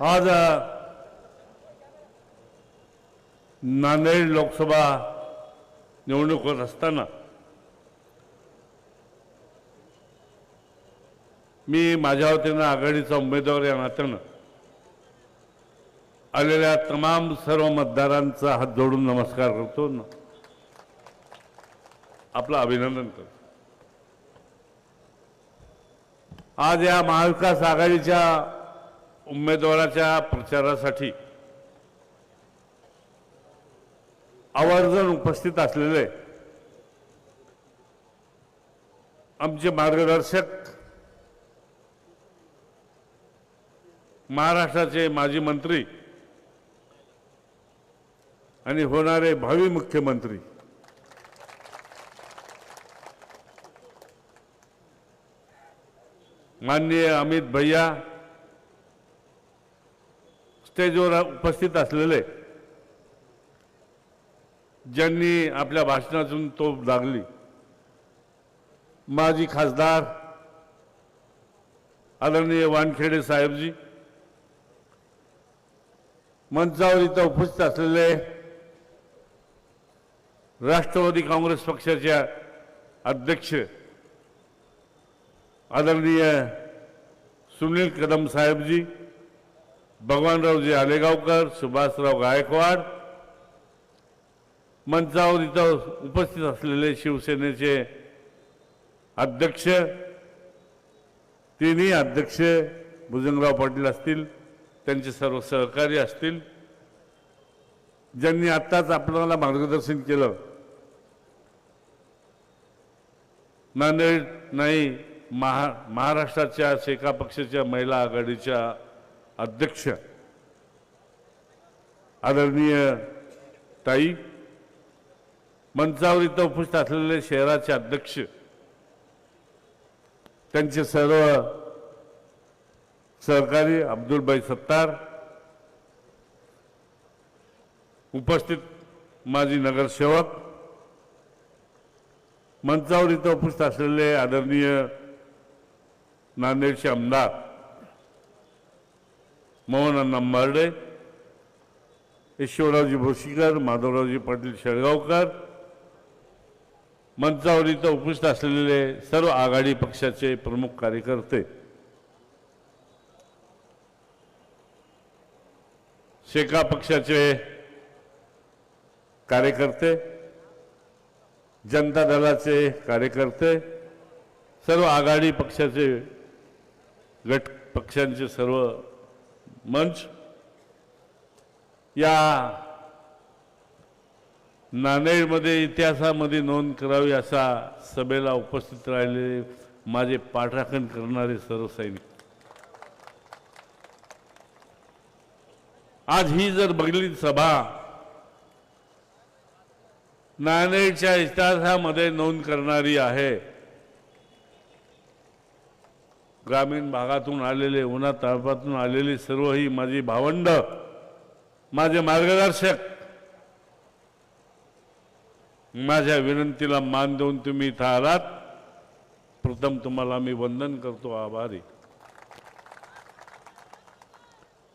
आज नांदेड लोकसभा निवडणूक होत असताना मी माझ्या वतीनं आघाडीचा उमेदवार या नात्यानं आलेल्या तमाम सर्व मतदारांचा हात जोडून नमस्कार करतो. ना आपलं अभिनंदन करतो. आज या महाविकास आघाडीच्या उमेदवाराच्या प्रचारासाठी आवर्जून उपस्थित असलेले आमचे मार्गदर्शक महाराष्ट्राचे माजी मंत्री आणि होणारे भावी मुख्यमंत्री माननीय अमित भैया स्टेजवर उपस्थित असलेले ज्यांनी आपल्या भाषणातून तोप लागली माजी खासदार आदरणीय वानखेडे साहेबजी मंचावर इथं उपस्थित असलेले राष्ट्रवादी काँग्रेस पक्षाच्या अध्यक्ष आदरणीय सुनील कदम साहेबजी भगवानरावजी आलेगावकर सुभाषराव गायकवाड मंचावर इथं उपस्थित असलेले शिवसेनेचे अध्यक्ष तिन्ही अध्यक्ष भुजंगराव पाटील असतील त्यांचे सर्व सहकारी असतील. ज्यांनी आत्ताच आपल्याला मार्गदर्शन केलं नांदेड नाही महा महाराष्ट्राच्या शेका पक्षाच्या महिला आघाडीच्या अध्यक्ष आदरणीय ताई मंचावर इथं उपस्थित असलेले शहराचे अध्यक्ष त्यांचे सर्व सहकारी अब्दुलबाई सत्तार उपस्थित माजी नगरसेवक मंचावर इथं उपस्थित असलेले आदरणीय नांदेडचे आमदार मोहनअण्णा मार्डे ईश्वररावजी भोशीकर माधवरावजी पाटील शेळगावकर मंचावर इथं उपस्थित असलेले सर्व आघाडी पक्षाचे प्रमुख कार्यकर्ते. शेका पक्षाचे कार्यकर्ते जनता दलाचे कार्यकर्ते सर्व आघाडी पक्षाचे गट पक्षांचे सर्व मंच या नांदेडमध्ये इतिहासामध्ये नोंद करावी असा सभेला उपस्थित राहिलेले माझे पाठराखण करणारे सर्व सैनिक. आज ही जर बघितली सभा नांदेडच्या इतिहासामध्ये नोंद करणारी आहे ग्रामीण भागातून आलेले उन्हा ताळपातून आलेली सर्व ही माझी भावंड माझे मार्गदर्शक. माझ्या विनंतीला मान देऊन तुम्ही इथं आलात. प्रथम तुम्हाला मी वंदन करतो आभारी.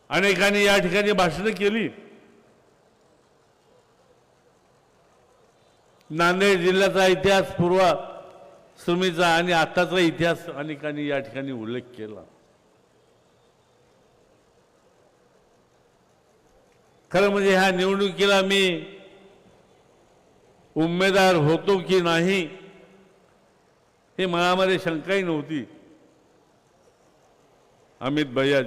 अनेकांनी या ठिकाणी भाषणं केली. नांदेड जिल्ह्याचा इतिहास पूर्वा सुमीचा आणि आताचा इतिहास अनेकांनी या ठिकाणी उल्लेख केला. खरं म्हणजे ह्या निवडणुकीला मी उमेदवार होतो की नाही हे मनामध्ये शंकाही नव्हती. अमित भैयाज.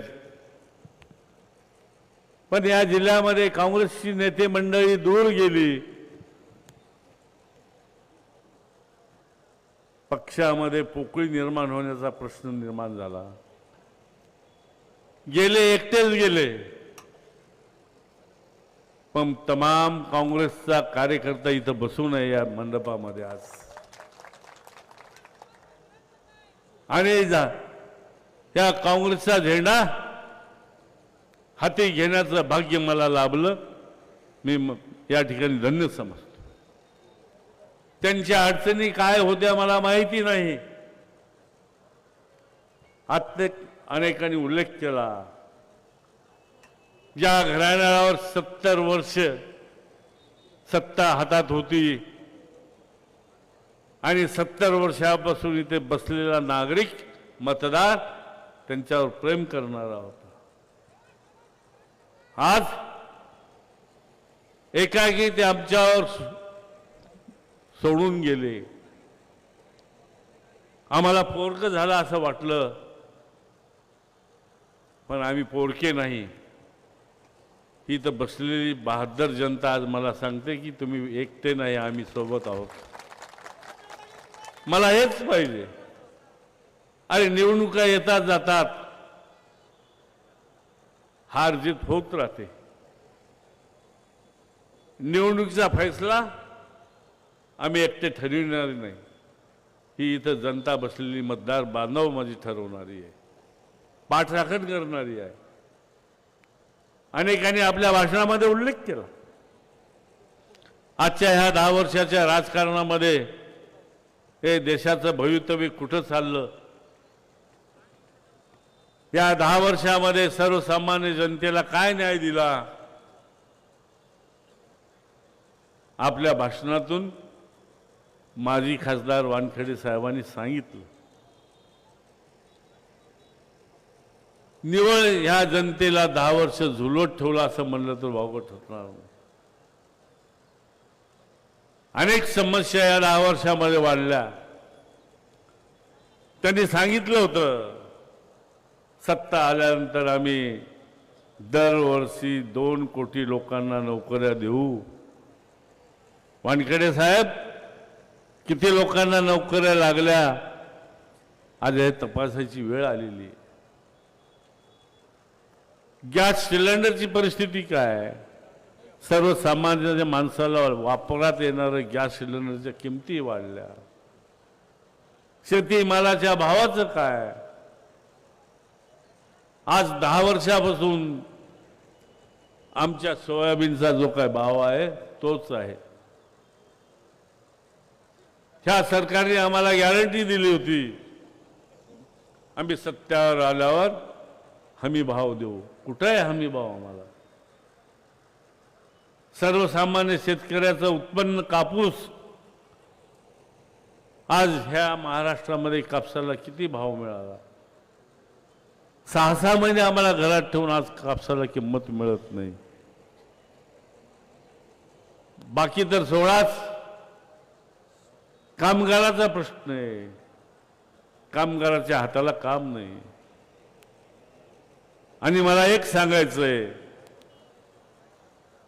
पण या जिल्ह्यामध्ये काँग्रेसची नेते मंडळी दूर गेली. पक्षामध्ये पोकळी निर्माण होण्याचा प्रश्न निर्माण झाला. गेले एकटेच गेले. पण तमाम काँग्रेसचा कार्यकर्ता इथं बसू नये या मंडपामध्ये आज. आणि जा- या काँग्रेसचा झेंडा हाती घेण्याचं भाग्य मला लाभलं. मी या ठिकाणी धन्य समजतो. त्यांच्या अडचणी काय होत्या मला माहिती नाही. आत्ते अनेकांनी उल्लेख केला. ज्या घराण्यावर सत्तर वर्ष सत्ता हातात होती आणि सत्तर वर्षापासून इथे बसलेला नागरिक मतदार त्यांच्यावर प्रेम करणारा होता. आज एकाकी ते आमच्यावर सोडून गेले. आम्हाला पोरक झालं असं वाटलं. पण आम्ही पोरके नाही. ही तर बसलेली बहादर जनता आज मला सांगते की तुम्ही एकटे नाही आम्ही सोबत आहोत. मला हेच पाहिजे. अरे निवडणुका येतात जातात. हार जीत होत राहते. निवडणुकीचा फैसला आम्ही एकटे ठरविणारी नाही. ही इथं जनता बसलेली मतदार बांधव माझी ठरवणारी आहे. पाठराखण करणारी आहे. अनेकांनी आपल्या भाषणामध्ये उल्लेख केला. आजच्या ह्या दहा वर्षाच्या राजकारणामध्ये हे देशाचं भवितव्य कुठं चाललं? या दहा वर्षामध्ये सर्वसामान्य जनतेला काय न्याय दिला? आपल्या भाषणातून माजी खासदार वानखेडे साहेबांनी सांगितलं निवळ ह्या जनतेला दहा वर्ष झुलवत ठेवलं असं म्हणलं तर वावगं ठरणार नाही. अनेक समस्या या दहा वर्षामध्ये वाढल्या. त्यांनी सांगितलं होतं सत्ता आल्यानंतर आम्ही दरवर्षी दोन कोटी लोकांना नोकऱ्या देऊ. वानखेडे साहेब किती लोकांना नोकऱ्या लागल्या? आज हे तपासायची वेळ आलेली. आहे. गॅस सिलेंडरची परिस्थिती काय? सर्वसामान्याच्या सर्वसामान्य माणसाला वापरात येणारं गॅस सिलेंडरच्या किमती वाढल्या. शेतीमालाच्या भावाचं काय? आज दहा वर्षापासून आमच्या सोयाबीनचा जो काय भाव आहे तोच आहे. ह्या सरकारने आम्हाला गॅरंटी दिली होती. आम्ही सत्यावर आल्यावर हमी भाव देऊ. कुठं आहे हमी भाव आम्हाला? सर्वसामान्य शेतकऱ्याचं उत्पन्न कापूस. आज ह्या महाराष्ट्रामध्ये कापसाला किती भाव मिळाला? सहा सहा महिने आम्हाला घरात ठेवून आज कापसाला किंमत मिळत नाही. बाकी तर सोळाच कामगाराचा प्रश्न आहे. कामगाराच्या हाताला काम नाही. आणि मला एक सांगायचं आहे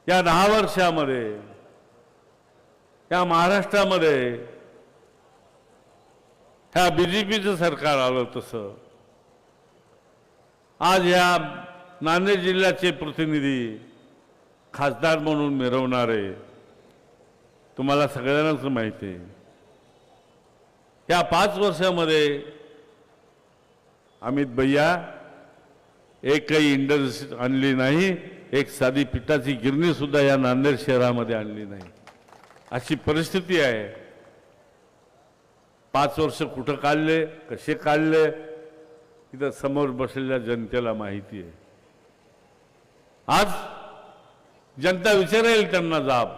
या दहा वर्षामध्ये या महाराष्ट्रामध्ये ह्या बीजेपीचं सरकार आलं तसं. आज या नांदेड जिल्ह्याचे प्रतिनिधी खासदार म्हणून मिरवणारे तुम्हाला सगळ्यांनाच माहिती आहे. ह्या पाच वर्षामध्ये अमित भैया एक काही इंडस्ट्री आणली नाही एक साधी पिठाची गिरणी सुद्धा या नांदेड शहरामध्ये आणली नाही. अशी परिस्थिती आहे. पाच वर्ष कुठं काढले कसे काढले इथं समोर बसलेल्या जनतेला माहिती आहे. आज जनता विचारेल त्यांना जाब.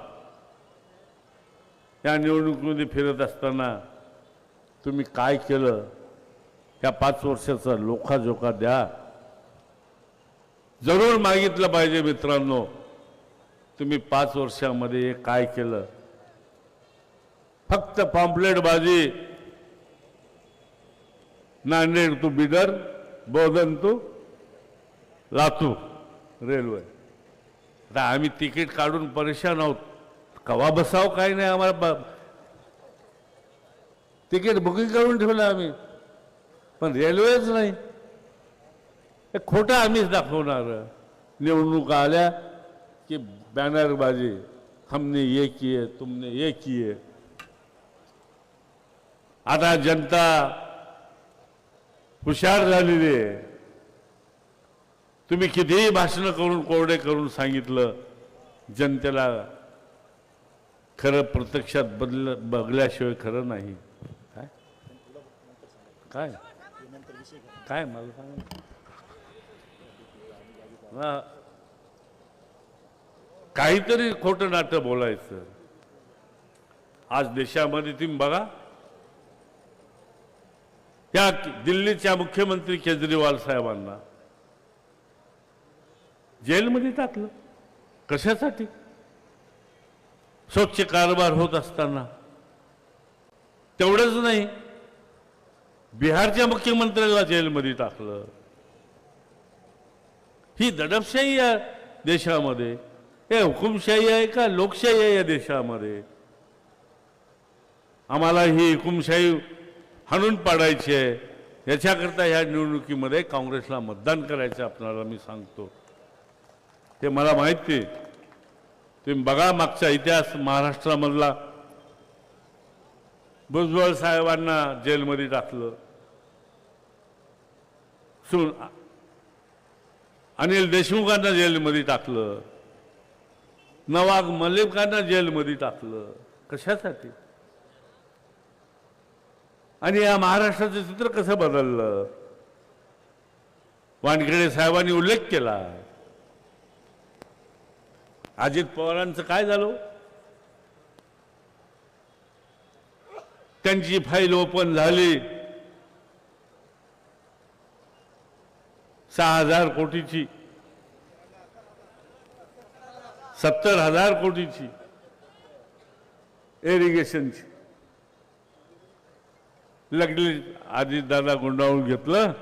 या निवडणुकीमध्ये फिरत असताना तुम्ही काय केलं? या पाच वर्षाचा लोखाजोखा द्या. जरूर मागितलं पाहिजे मित्रांनो. तुम्ही पाच वर्षामध्ये हे काय केलं? फक्त पॉम्पलेटबाजी. Nanded to Bidar Bodhan to Latur railway. आता आम्ही तिकीट काढून परेशान आहोत. कवा बसाव काही नाही आम्हाला तिकीट बुकिंग करून ठेवलं आम्ही. पण रेल्वेच नाही. हे खोटं आम्हीच दाखवणार. निवडणुका आल्या की बॅनरबाजी. हमने ये किए तुमने ये किए. आता जनता हुशार झालेली आहे. तुम्ही कितीही भाषणं करून कोरडे करून सांगितलं जनतेला खरं प्रत्यक्षात बदल बघल्याशिवाय खरं नाही. काय? काय मला सांग. काहीतरी खोटं नाटं बोलायचं. आज देशामध्ये तुम्ही बघा. त्या दिल्लीच्या मुख्यमंत्री केजरीवाल साहेबांना. जेलमध्ये टाकलं. कशासाठी? स्वच्छ कारभार होत असताना. तेवढंच नाही. बिहारच्या मुख्यमंत्र्याला जेलमध्ये टाकलं. ही दडपशाही या देशामध्ये. हे हुकुमशाही आहे का लोकशाही आहे या देशामध्ये? आम्हाला ही हुकुमशाही हाणून पाडायची आहे. याच्याकरता ह्या निवडणुकीमध्ये काँग्रेसला मतदान करायचं आपल्याला मी सांगतो. ते मला माहिती आहे. तुम्ही बघा मागचा इतिहास महाराष्ट्रामधला भुजबळ साहेबांना जेलमध्ये टाकलं. सुन अनिल देशमुखांना जेलमध्ये टाकलं. नवाब मलिकांना जेलमध्ये टाकलं. कशासाठी? आणि या महाराष्ट्राचं चित्र कसं बदललं? वानखेडे साहेबांनी उल्लेख केला. अजित पवारांचं काय झालं? त्यांची फाईल ओपन झाली. सहा हजार कोटीची. सत्तर हजार कोटीची. इरिगेशनची लगली आधी दादा गुंडाळून घेतलं.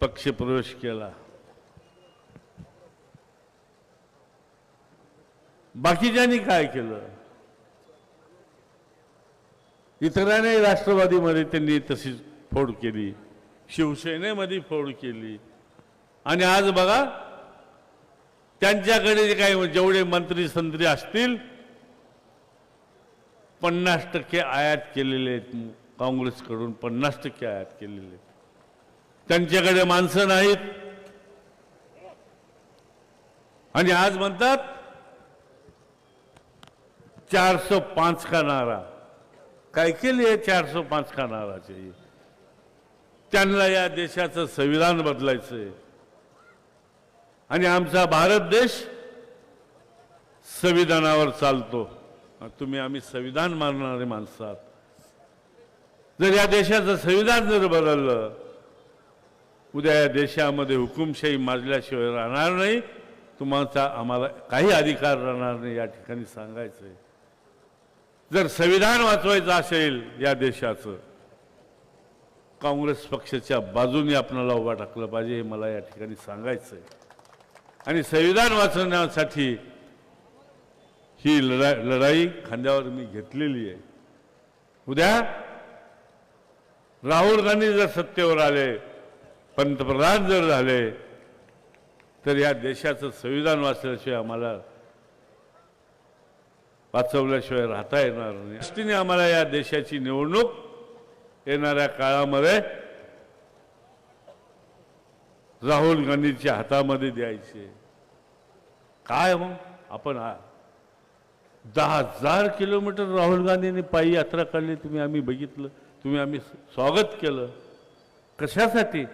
पक्ष प्रवेश केला. बाकीच्यांनी काय केलं? इतरांनी राष्ट्रवादीमध्ये त्यांनी तशीच फोड केली. शिवसेनेमध्ये फोड केली. आणि आज बघा त्यांच्याकडे जे काही जेवढे मंत्री संत्री असतील पन्नास टक्के आयात केलेले आहेत काँग्रेसकडून पन्नास टक्के आयात केलेले आहेत. त्यांच्याकडे माणसं नाहीत. आणि आज म्हणतात चारशे पाच का नारा? काय केली आहे चारशे पाच का नाराचे त्यांना या देशाचं संविधान बदलायचंय. आणि आमचा भारत देश संविधानावर चालतो. तुम्ही आम्ही संविधान मानणारे माणसं आहात. जर या देशाचं संविधान जर बदललं उद्या या देशामध्ये हुकुमशाही माजल्याशिवाय राहणार नाही. तुम्हाला आम्हाला काही अधिकार राहणार नाही या ठिकाणी सांगायचं आहे जर संविधान वाचवायचं असेल या देशाचं काँग्रेस पक्षाच्या बाजूने आपणाला उभा टाकलं पाहिजे हे मला या ठिकाणी सांगायचं आहे आणि संविधान वाचवण्यासाठी ही लढाई लढाई खांद्यावर मी घेतलेली आहे. उद्या राहुल गांधी जर सत्तेवर आले पंतप्रधान जर झाले तर या देशाचं संविधान वाचल्याशिवाय आम्हाला वाचवल्याशिवाय राहता येणार नाही. दृष्टीने आम्हाला या देशाची निवडणूक येणाऱ्या काळामध्ये राहुल गांधीच्या हातामध्ये द्यायचे. काय मग आपण दहा हजार किलोमीटर राहुल गांधींनी पायी यात्रा काढली तुम्ही आम्ही बघितलं तुम्ही आम्ही स्वागत केलं. कशासाठी?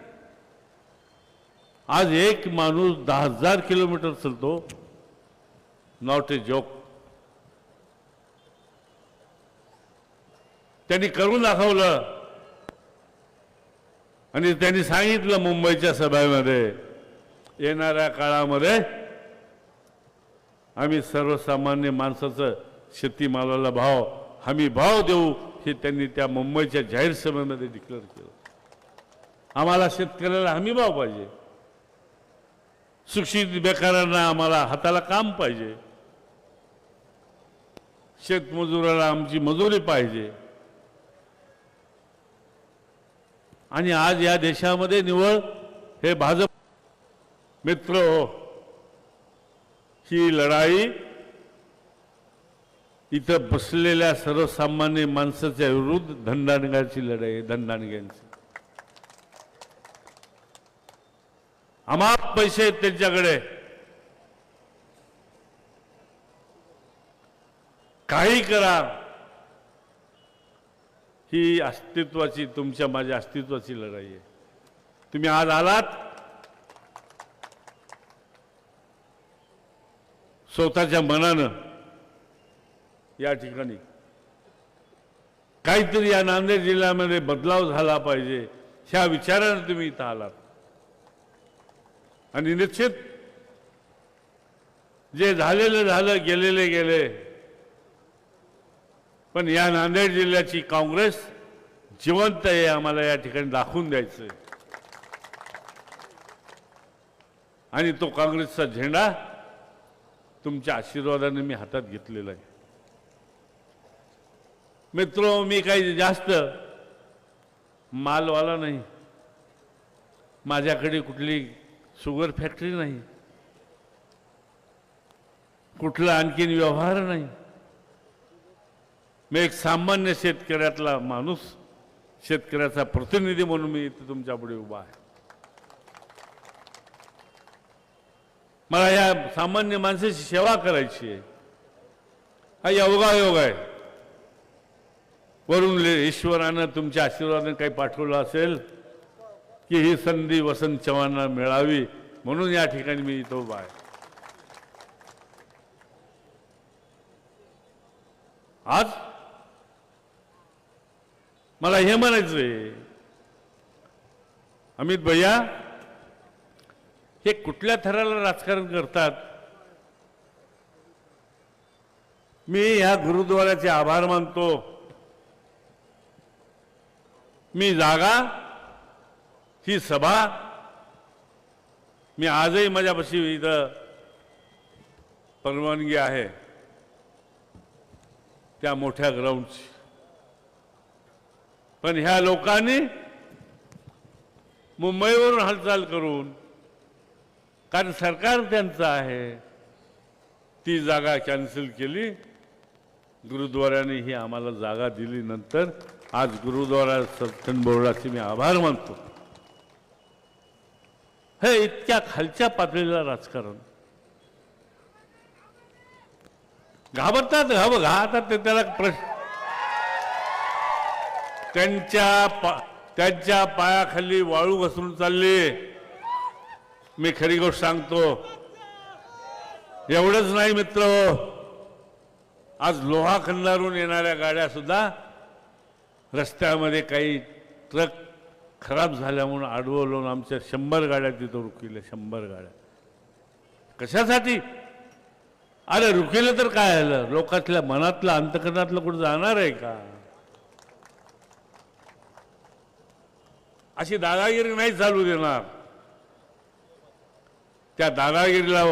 आज एक माणूस दहा हजार किलोमीटर चालतो नॉट ए जोक. त्यांनी करून दाखवलं. आणि त्यांनी सांगितलं मुंबईच्या सभेमध्ये येणाऱ्या काळामध्ये आम्ही सर्वसामान्य माणसाचं शेतीमालाला भाव हमी भाव देऊ हे त्यांनी त्या मुंबईच्या जाहीर सभेमध्ये डिक्लेअर केलं. आम्हाला शेतकऱ्याला हमी भाव पाहिजे. सुशिक्षित बेकारांना आम्हाला हाताला काम पाहिजे. शेतमजुराला आमची मजुरी पाहिजे. आणि आज या देशामध्ये निवळ हे भाजप मित्र हो ही लढाई इथं बसलेल्या सर्वसामान्य माणसाच्या विरुद्ध धंदाणगाची लढाई आहे अमाप पैसे आहेत त्यांच्याकडे. काही करा. ही अस्तित्वाची तुमच्या माझ्या अस्तित्वाची लढाई आहे. तुम्ही आज आलात. स्वतःच्या मनानं या ठिकाणी काहीतरी या नांदेड जिल्ह्यामध्ये बदलाव झाला पाहिजे ह्या विचारानं तुम्ही इथं आलात. आणि निश्चित जे झालेलं झालं गेलेले गेले पण या नांदेड जिल्ह्याची काँग्रेस जिवंत आहे आम्हाला या ठिकाणी दाखवून द्यायचं आहे आणि तो काँग्रेसचा झेंडा तुमच्या आशीर्वादाने मी हातात घेतलेला आहे. मित्र मी काही जास्त मालवाला नाही. माझ्याकडे कुठली शुगर फॅक्टरी नाही. कुठला आणखीन व्यवहार नाही. मी एक सामान्य शेतकऱ्यातला माणूस शेतकऱ्याचा प्रतिनिधी म्हणून मी इथे तुमच्यापुढे उभा आहे. मला या सामान्य माणसाची सेवा करायची आहे. हा योगायोग आहे. वरून ईश्वरानं तुमच्या आशीर्वादाने काही पाठवलं असेल की ही संधी वसंत चव्हाणांना मिळावी म्हणून या ठिकाणी मी इथं उभा आहे. आज मला हे म्हणायचंय. अमित भैया हे कुठल्या थराला राजकारण करतात? मी ह्या गुरुद्वाराचे आभार मानतो. मी जागा ही सभा मी आजही माझ्यापाशी इथं परवानगी आहे. त्या मोठ्या ग्राउंडची पण ह्या लोकांनी मुंबईवरून हालचाल करून कारण सरकार त्यांचं आहे ती जागा कॅन्सल केली. गुरुद्वाराने ही आम्हाला जागा दिली नंतर आज गुरुद्वारा सत्सन बोर्डाचे मी आभार मानतो. हे इतक्या खालच्या पातळीला राजकारण. घाबरतात घाब आता ते त्याला प्रश्न त्यांच्या पा त्यांच्या पायाखाली वाळू घसरून चालली. मी खरी गोष्ट सांगतो. एवढंच नाही मित्र. आज लोहा खंडारून येणाऱ्या गाड्या सुद्धा रस्त्यामध्ये काही ट्रक खराब झाल्यामुळे अडवलून आमच्या शंभर गाड्या तिथं रुकिल्या शंभर गाड्या. कशासाठी? अरे रुकेलं तर काय झालं? लोकातल्या मनातलं अंतकरणातलं कुठं जाणार आहे का? अशी दादागिरी नाही चालू देणार. त्या दादागिरीला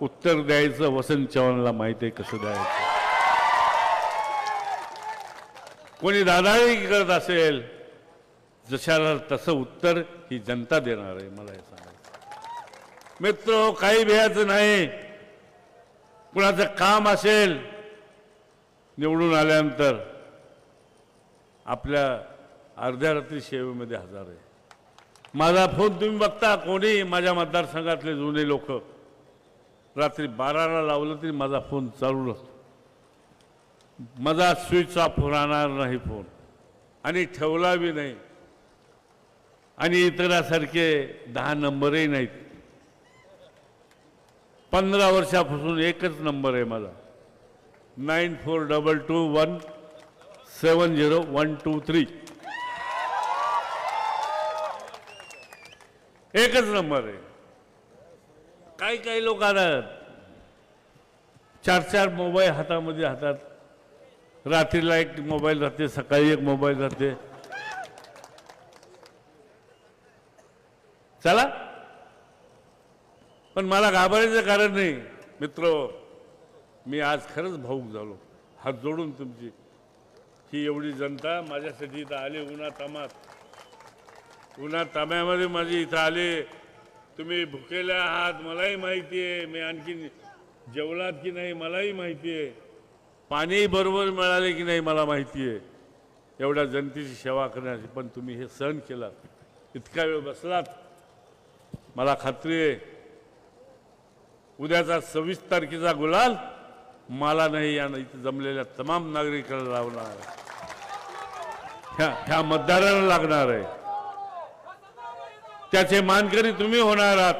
उत्तर द्यायचं वसंत चव्हाणला माहिती आहे कसं द्यायचं. कोणी दादागिरी करत असेल जशाला तसं उत्तर ही जनता देणार आहे मला हे सांगायचं मित्र हो, काही भेयाचं नाही. कुणाचं काम असेल निवडून आल्यानंतर आपल्या अर्ध्या रात्री सेवेमध्ये हजर आहे. माझा फोन तुम्ही बघता कोणी माझ्या मतदारसंघातले जुने लोक रात्री बाराला लावलं तरी माझा फोन चालू नसतो. माझा स्विच ऑफ राहणार नाही फोन. आणि ठेवला बी नाही. आणि इतरासारखे दहा नंबरही नाहीत. पंधरा वर्षापासून एकच नंबर आहे माझा. Nine four double two one seven zero one two three. एकच नंबर आहे. काही काही लोक आतात चार चार मोबाईल हातामध्ये हातात. रात्रीला एक मोबाईल राहते सकाळी एक मोबाईल राहते. चला. पण मला घाबरायचं कारण नाही. मित्र मी आज खरंच भाऊक झालो. हात जोडून तुमची ही एवढी जनता माझ्यासाठी इथं आली उन्हा तमात. पुन्हा ताब्यामध्ये माझी इथं आले. तुम्ही भुकेले आहात मलाही माहिती आहे. मी आणखी जेवलात की नाही मलाही माहिती आहे. पाणीही बरोबर मिळाले की नाही मला माहिती आहे. एवढ्या जनतेची सेवा करण्याची पण तुम्ही हे सहन केलात. इतका वेळ बसलात. मला खात्री आहे उद्याचा सव्वीस तारखेचा गुलाल मला नाही या इथं जमलेल्या तमाम नागरिकांना लावणार आहे. ह्या ह्या मतदारांना लागणार आहे. त्याचे मानकरी तुम्ही होणार आहात.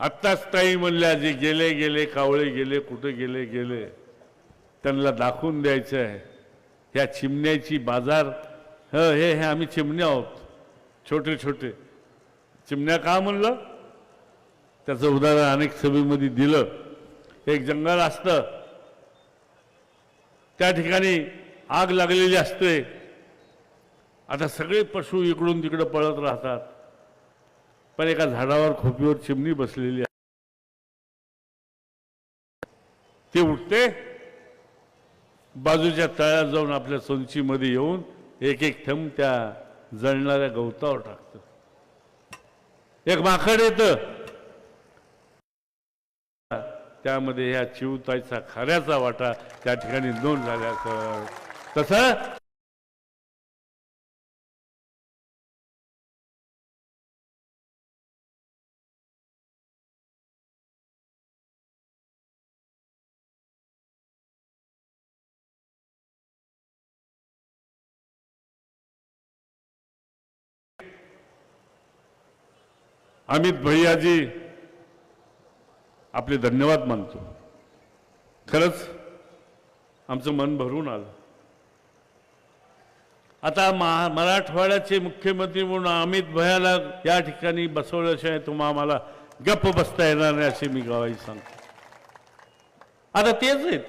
आत्ताच ताई म्हणल्या जे गेले गेले कावळे गेले कुठे गेले गेले त्यांना दाखवून द्यायचं आहे ह्या चिमण्याची बाजार ह हे हे आम्ही चिमण्या आहोत. छोटे छोटे. चिमण्या का म्हणलं? त्याचं उदाहरण अनेक सभेमध्ये दिलं. एक जंगल असतं. त्या ठिकाणी आग लागलेली असते. आता सगळे पशु इकडून तिकडं पळत राहतात. पण एका झाडावर खोपीवर चिमणी बसलेली आहे. ते उठते बाजूच्या तळ्यात जाऊन आपल्या सोनचीमध्ये येऊन एक एक थंब त्या जळणाऱ्या गवतावर टाकतं. एक माकड येतं. त्यामध्ये ह्या चिवताईचा खऱ्याचा वाटा त्या ठिकाणी नोंद झाल्याचं तसं अमित भैयाजी आपले धन्यवाद मानतो. खरंच आमचं मन भरून आलं. आता महा मराठवाड्याचे मुख्यमंत्री म्हणून अमित भैयाला या ठिकाणी बसवल्याशिवाय तुम्हा आम्हाला गप्प बसता येणार नाही असे मी गावाई सांगतो. आता तेच आहेत.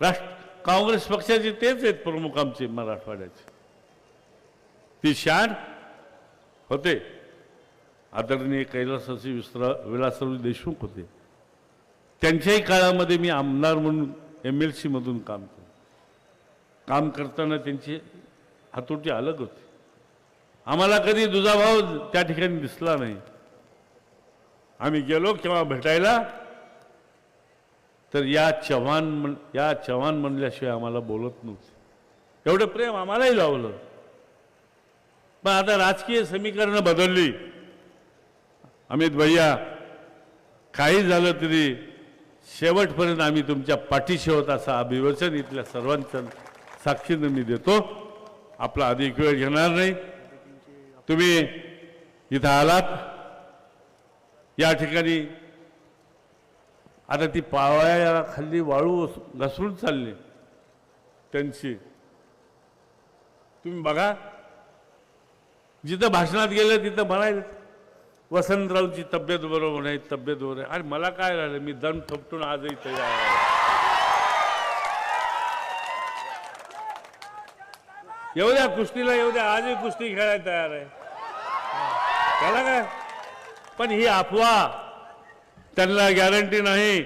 राष्ट्र काँग्रेस पक्षाचे तेच आहेत प्रमुख आमचे मराठवाड्याचे. ती शान होते. आदरणीय कैलासाचे विसरा विलासराव देशमुख होते. त्यांच्याही काळामध्ये मी आमदार म्हणून एम एल सीमधून काम केलं. काम करताना त्यांची हातोटी अलग होती. आम्हाला कधी दुजाभाव त्या ठिकाणी दिसला नाही. आम्ही गेलो केव्हा भेटायला तर या चव्हाण म्हण या चव्हाण म्हणल्याशिवाय आम्हाला बोलत नव्हते. एवढं प्रेम आम्हालाही लावलं. पण आता राजकीय समीकरणं बदलली. अमित भैया काही झालं तरी शेवटपर्यंत आम्ही तुमच्या पाठीशी होत असा अभिवचन इथल्या सर्वांच्या साक्षीनं मी देतो. आपला अधिक वेळ घेणार नाही. तुम्ही इथं आलात. या ठिकाणी आता ती पावळ्या खाल्ली वाळू घसरून चालली. त्यांची. तुम्ही बघा. जिथं भाषणात गेलं तिथं म्हणायचं वसंतरावची तब्येत बरोबर नाही तब्येत बरोबर आहे अरे मला काय राहिलं मी दम थपटून आजही तयार आहे. द्या कुस्तीला येऊ द्या. आजही कुस्ती खेळायला तयार आहे. त्याला काय? पण ही अफवा. त्यांना गॅरंटी नाही.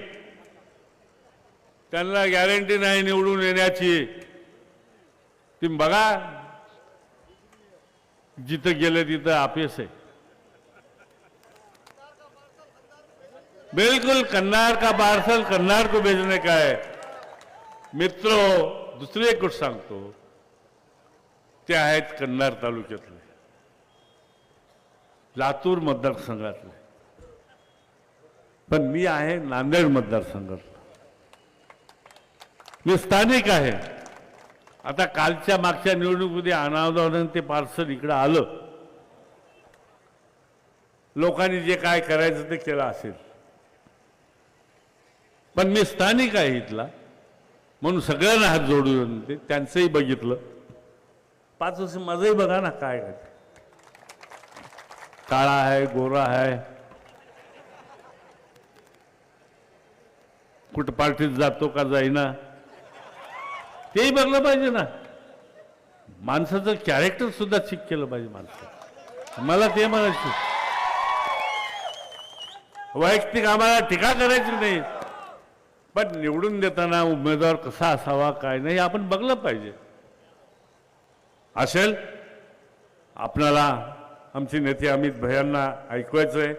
त्यांना गॅरंटी नाही निवडून येण्याची. तुम्ही बघा. जिथं गेलं तिथं आपेस आहे. बिल्कुल कन्नार का पार्सल कन्नार को भेजने का है। मित्रो दुसरी एक गोष्ट सांगतो ते आहेत कन्नार तालुक्यातले लातूर मतदारसंघातले पण मी। आहे नांदेड मतदारसंघातला मी। स्थानिक आहे आता कालच्या मागच्या निवडणुकीमध्ये अनावधानानं ते पार्सल इकडं आलं। लोकांनी जे काय करायचं ते केलं असेल। पण मी स्थानिक आहे इथला. म्हणून सगळ्यांना हात जोडून ते त्यांचंही बघितलं. पाच वर्ष माझंही बघा ना काय काळा आहे गोरा आहे. कुठं पार्टीत जातो का जाईना. तेही बघलं पाहिजे ना. माणसाचं कॅरेक्टर सुद्धा चेक केलं पाहिजे माणसं मला ते म्हणायचं. वैयक्तिक आम्हाला टीका करायची नाही. पण निवडून देताना उमेदवार कसा असावा काय नाही हे आपण बघलं पाहिजे. असेल आपणाला आमचे नेते अमित भयांना ऐकवायचं आहे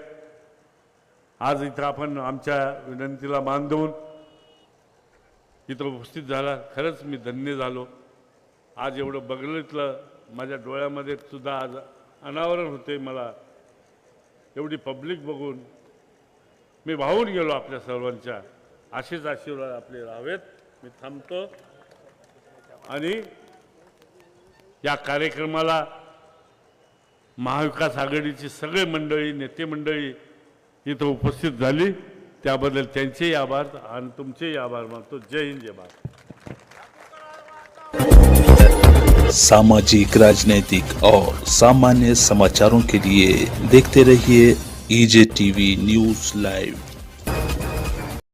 आज इथं आपण आमच्या विनंतीला मान देऊन इथं उपस्थित झाला. खरंच मी धन्य झालो. आज एवढं बघितलं माझ्या डोळ्यामध्ये सुद्धा आज अनावरण होते मला. एवढी पब्लिक बघून मी वाहून गेलो आपल्या सर्वांच्या. असेच आशीर्वाद आपले राहावेत. मी थांबतो. आणि या कार्यक्रमाला महाविकास आघाडीची सगळे मंडळी नेते मंडळी इथं उपस्थित झाली. त्याबद्दल त्यांचेही आभार आणि तुमचेही आभार मानतो. जय हिंद जय भारत. सामाजिक राजनैतिक और सामान्य समाचारों के लिए देखते रहिए ईजे टीवी न्यूज लाइव